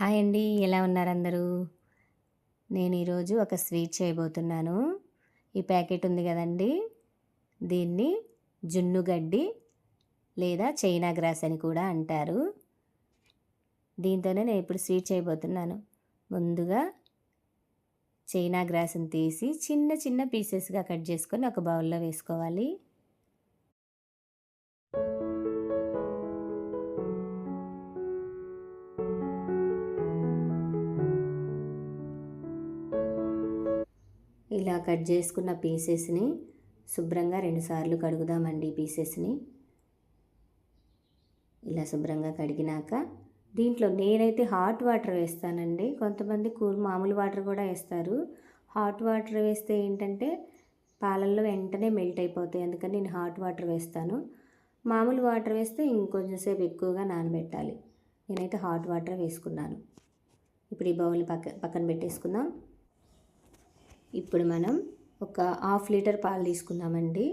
Hi అండి ఎలా ఉన్నారు అందరూ? నేను ఈరోజు ఒక స్వీట్ చేయబోతున్నాను. ఈ ప్యాకెట్ ఉంది కదండి దీన్ని జున్ను గడ్డి లేదా చైనా గ్రాస్ అని కూడా అంటారు. దీంతోనే నేను ఇప్పుడు స్వీట్ చేయబోతున్నాను. ముందుగా చైనా గ్రాస్ని తీసి చిన్న చిన్న పీసెస్గా కట్ చేసుకొని ఒక బౌల్లో వేసుకోవాలి. ఇలా కట్ చేసుకున్న పీసెస్ని శుభ్రంగా రెండుసార్లు కడుగుదామండి పీసెస్ని. ఇలా శుభ్రంగా కడిగినాక దీంట్లో నేనైతే హాట్ వాటర్ వేస్తానండి. కొంతమంది కూల్ మామూలు వాటర్ కూడా వేస్తారు. హాట్ వాటర్ వేస్తే ఏంటంటే పాలల్లో వెంటనే మెల్ట్ అయిపోతాయి. అందుకని నేను హాట్ వాటర్ వేస్తాను. మామూలు వాటర్ వేస్తే ఇంకొంచెంసేపు ఎక్కువగా నానబెట్టాలి. నేనైతే హాట్ వాటర్ వేసుకున్నాను. ఇప్పుడు ఈ బౌల్ని పక్క పక్కన పెట్టేసుకుందాం. ఇప్పుడు మనం ఒక హాఫ్ లీటర్ పాలు తీసుకుందామండి.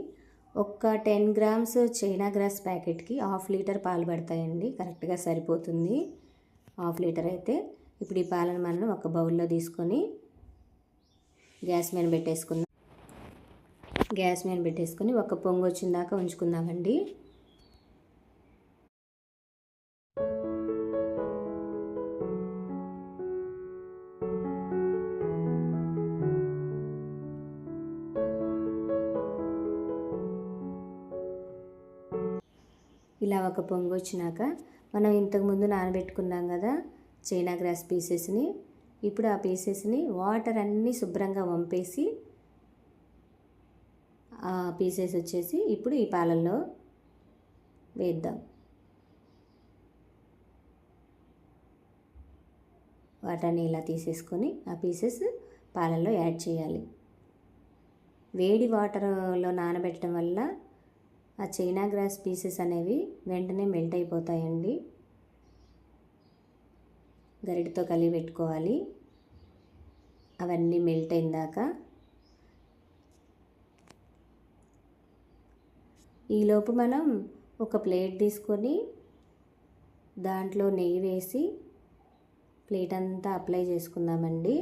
ఒక టెన్ గ్రామ్స్ చైనా గ్రాస్ ప్యాకెట్కి హాఫ్ లీటర్ పాలు పడతాయండి. కరెక్ట్గా సరిపోతుంది. హాఫ్ లీటర్ అయితే ఇప్పుడు ఈ పాలను మనం ఒక బౌల్లో తీసుకొని గ్యాస్ మీద పెట్టేసుకుందాం. గ్యాస్ మీద పెట్టేసుకొని ఒక పొంగు వచ్చిన దాకా ఉంచుకుందామండి. ఇలా ఒక పొంగు వచ్చినాక మనం ఇంతకుముందు నానబెట్టుకున్నాం కదా చైనా గ్రాస్ పీసెస్ని. ఇప్పుడు ఆ పీసెస్ని వాటర్ అన్నీ శుభ్రంగా వంపేసి ఆ పీసెస్ వచ్చేసి ఇప్పుడు ఈ పాలల్లో వేద్దాం. వాటర్ని ఇలా తీసేసుకొని ఆ పీసెస్ పాలల్లో యాడ్ చేయాలి. వేడి వాటర్లో నానబెట్టడం వల్ల ఆ చైనా గ్రాస్ పీసెస్ అనేవి వెంటనే మెల్ట్ అయిపోతాయండి. గరిటతో కలిగి పెట్టుకోవాలి. అవన్నీ మెల్ట్ అయిందాక ఈలోపు మనం ఒక ప్లేట్ తీసుకొని దాంట్లో నెయ్యి వేసి ప్లేట్ అంతా అప్లై చేసుకుందామండి.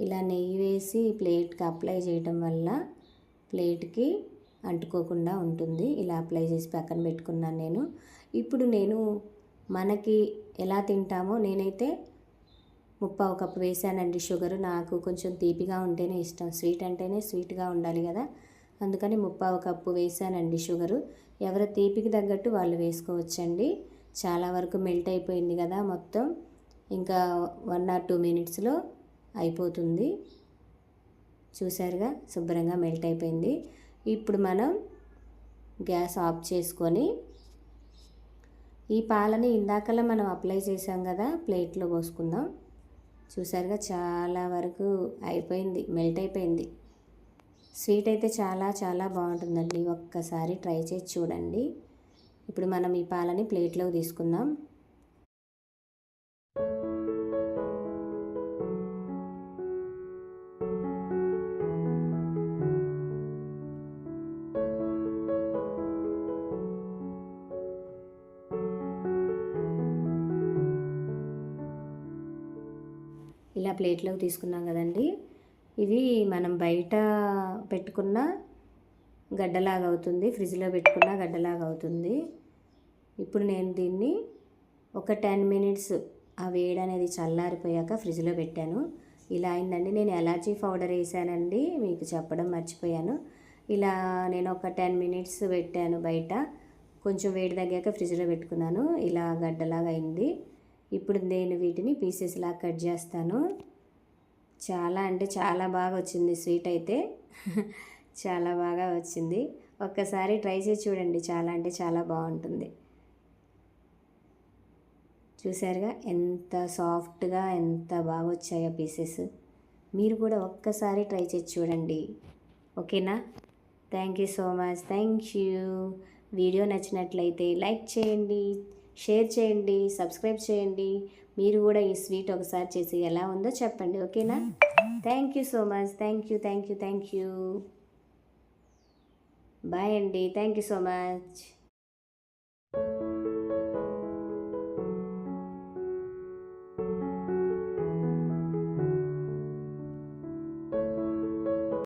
ఇలా నెయ్యి వేసి ప్లేట్కి అప్లై చేయడం వల్ల ప్లేట్కి అంటుకోకుండా ఉంటుంది. ఇలా అప్లై చేసి పక్కన పెట్టుకున్నాను నేను. ఇప్పుడు నేను మనకి ఎలా తింటామో నేనైతే ముప్పావు కప్పు వేసానండి. షుగర్ నాకు కొంచెం తీపిగా ఉంటేనే ఇష్టం. స్వీట్ అంటేనే స్వీట్గా ఉండాలి కదా. అందుకని ముప్పావు కప్పు వేసానండి షుగరు. ఎవరు తీపికి తగ్గట్టు వాళ్ళు వేసుకోవచ్చండి. చాలా వరకు మెల్ట్ అయిపోయింది కదా మొత్తం. ఇంకా వన్ ఆర్ టూ మినిట్స్లో అయిపోతుంది. చూసారుగా శుభ్రంగా మెల్ట్ అయిపోయింది. ఇప్పుడు మనం గ్యాస్ ఆఫ్ చేసుకొని ఈ పాలని ఇందాకలా మనం అప్లై చేసాం కదా ప్లేట్లో పోసుకుందాం. చూసారుగా చాలా వరకు అయిపోయింది మెల్ట్ అయిపోయింది. స్వీట్ అయితే చాలా చాలా బాగుంటుందండి. ఒక్కసారి ట్రై చేసి చూడండి. ఇప్పుడు మనం ఈ పాలని ప్లేట్లోకి తీసుకుందాం. ప్లేట్లోకి తీసుకున్నాం కదండి. ఇది మనం బయట పెట్టుకున్న గడ్డలాగా అవుతుంది. ఫ్రిడ్జ్లో పెట్టుకున్న గడ్డలాగా అవుతుంది. ఇప్పుడు నేను దీన్ని ఒక టెన్ మినిట్స్ ఆ వేడి అనేది చల్లారిపోయాక ఫ్రిడ్జ్లో పెట్టాను. ఇలా అయిందండి. నేను ఎలాచీ పౌడర్ వేసానండి మీకు చెప్పడం మర్చిపోయాను. ఇలా నేను ఒక టెన్ మినిట్స్ పెట్టాను బయట. కొంచెం వేడి తగ్గాక ఫ్రిడ్జ్లో పెట్టుకున్నాను. ఇలా గడ్డలాగా అయింది. ఇప్పుడు నేను వీటిని పీసెస్లా కట్ చేస్తాను. చాలా అంటే చాలా బాగా వచ్చింది స్వీట్ అయితే. చాలా బాగా వచ్చింది. ఒక్కసారి ట్రై చేసి చూడండి. చాలా అంటే చాలా బాగుంటుంది. చూసారుగా ఎంత సాఫ్ట్గా ఎంత బాగా వచ్చాయో పీసెస్. మీరు కూడా ఒక్కసారి ట్రై చేసి చూడండి. ఓకేనా? Thank you so much. Thank you. Video నచ్చినట్లయితే లైక్ చేయండి. షేర్ చేయండి సబ్స్క్రైబ్ చేయండి. మీరు కూడా ఈ స్వీట్ ఒకసారి చేసి ఎలా ఉందో చెప్పండి ఓకేనా? Thank you so much thank you thank you thank you bye అండి. Thank you so much